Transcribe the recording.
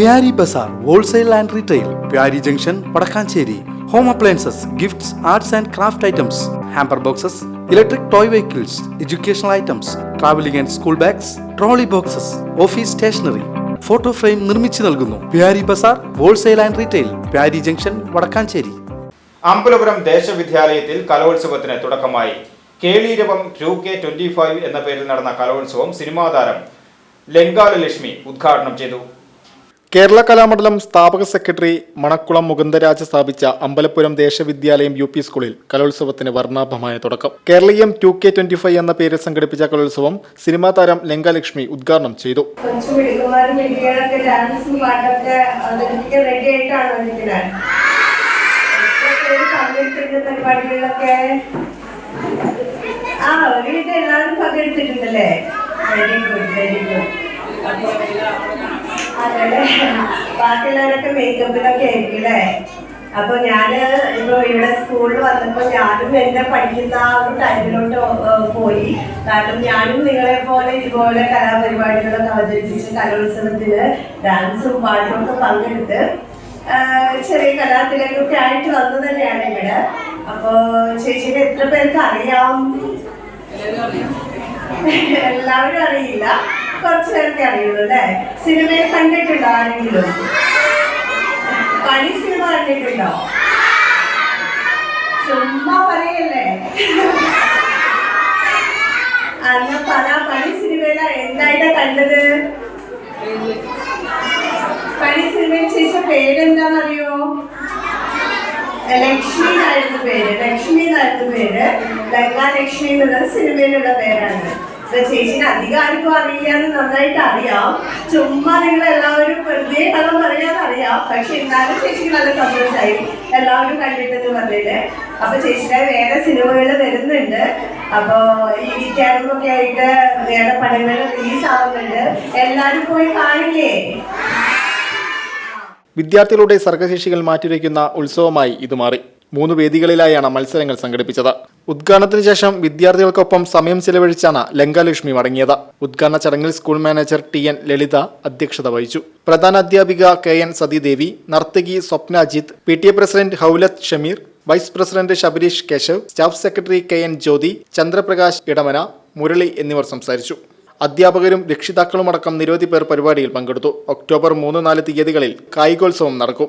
Pyari Bazar wholesale and retail Pyari junction Vadakkanchery. Home appliances gifts arts and craft items hamper boxes electric toy vehicles educational items travelling and school bags trolley boxes office stationery photo frame നിർമ്മിച്ചു നൽകുന്നു. Pyari Bazar wholesale and retail Pyari junction Vadakkanchery. Ambalapuram ദേശവിദ്യാലയത്തിൽ കലോത്സവത്തിന് തുടക്കമായി. Keleeravam two K twenty five എന്ന പേരിൽ നടന്ന കലോത്സവം സിനിമാതാരം ലങ്കാലലക്ഷ്മി ലങ്കാല ലക്ഷ്മി ഉദ്ഘാടനം ചെയ്തു. കേരള കലാമണ്ഡലം സ്ഥാപക സെക്രട്ടറി മണക്കുളം മുകുന്ദരാജ് സ്ഥാപിച്ച അമ്പലപ്പുരം ദേശവിദ്യാലയം യു പി സ്കൂളിൽ കലോത്സവത്തിന് വർണാഭമായ തുടക്കം. Keraleeyam two K twenty five എന്ന പേരിൽ സംഘടിപ്പിച്ച കലോത്സവം സിനിമാ താരം ലങ്കാലക്ഷ്മി ഉദ്ഘാടനം ചെയ്തു. ആ ബാക്കിയുള്ളവരൊക്കെ മേക്കപ്പിലൊക്കെ ആയിരിക്കും അല്ലേ അപ്പൊ ഞാൻ ഇപ്പൊ ഇവിടെ സ്കൂളിൽ വന്നപ്പോ ഞാനും എന്നെ പഠിക്കുന്ന ആ ഒരു ടൈമിലോട്ട് പോയി. കാരണം ഞാനും നിങ്ങളെ പോലെ ഇതുപോലെ കലാപരിപാടികളൊക്കെ അവതരിപ്പിച്ച് കലോത്സവത്തിൽ ഡാൻസും പാട്ടും ഒക്കെ പങ്കെടുത്ത് ചെറിയ കലാത്തിലൊക്കെ ആയിട്ട് വന്നു തന്നെയാണ് ഇവിടെ. അപ്പോ ചേച്ചിയുടെ എത്ര പേർക്ക് അറിയാം. എല്ലാവരും അറിയില്ല. കുറച്ച് പേർക്ക് അറിയുള്ളൂ അല്ലേ? സിനിമയിൽ കണ്ടിട്ടുണ്ടോ ആരെങ്കിലും? പണി സിനിമ കണ്ടിട്ടുണ്ടോ? ചുമ്മാ പറയല്ലേ? അന്ന് പല പണി സിനിമയില എന്തായിട്ടാ കണ്ടത്? പണി സിനിമയിൽ ചേച്ചിയുടെ പേരെന്താണെന്നറിയോ ലക്ഷ്മി ആയിരുന്നു പേര്. ലക്ഷ്മി എന്നായിരുന്നു പേര് ലങ്കാലക്ഷ്മി എന്നുള്ള സിനിമയിലുള്ള പേരാണ്. ചേച്ചിന് അധികം ആർക്കും അറിയില്ല എന്ന് നന്നായിട്ട് അറിയാം. ചുമ്മാ നിങ്ങൾ എല്ലാവരും വെറുതെ കഥ പറയാന്ന് അറിയാം. പക്ഷെ എന്നാലും ചേച്ചിക്ക് നല്ല സന്തോഷമായി എല്ലാവരും കണ്ടിട്ടെന്ന് പറഞ്ഞിട്ട്. അപ്പൊ ചേച്ചിയുടെ വേറെ സിനിമകൾ വരുന്നുണ്ട്. അപ്പൊ ഈ ക്യാമ്പൊക്കെ ആയിട്ട് വേറെ പടങ്ങൾ റിലീസ് ആവുന്നുണ്ട്. എല്ലാവരും പോയി കാണില്ലേ? വിദ്യാർത്ഥികളുടെ സർഗശേഷികൾ മാറ്റിവെക്കുന്ന ഉത്സവമായി ഇത് മാറി. മൂന്ന് വേദികളിലായാണ് മത്സരങ്ങൾ സംഘടിപ്പിച്ചത്. ഉദ്ഘാടനത്തിന് ശേഷം വിദ്യാർത്ഥികൾക്കൊപ്പം സമയം ചെലവഴിച്ചാണ് ലങ്കാലക്ഷ്മി മടങ്ങിയത്. ഉദ്ഘാടന ചടങ്ങിൽ school manager T N Lalitha അധ്യക്ഷത വഹിച്ചു. പ്രധാന അധ്യാപിക കെ എൻ സതീദേവി നർത്തകി Swapna Ajith P T A president Haulath Shameer vice president Shabareesh Keshav staff secretary K N Jyothi Chandraprakash Edamana Murali എന്നിവർ സംസാരിച്ചു. അധ്യാപകരും രക്ഷിതാക്കളുമടക്കം നിരവധി പേർ പരിപാടിയിൽ പങ്കെടുത്തു. ഒക്ടോബർ മൂന്ന് നാല് തീയതികളിൽ കായികോത്സവം നടക്കും.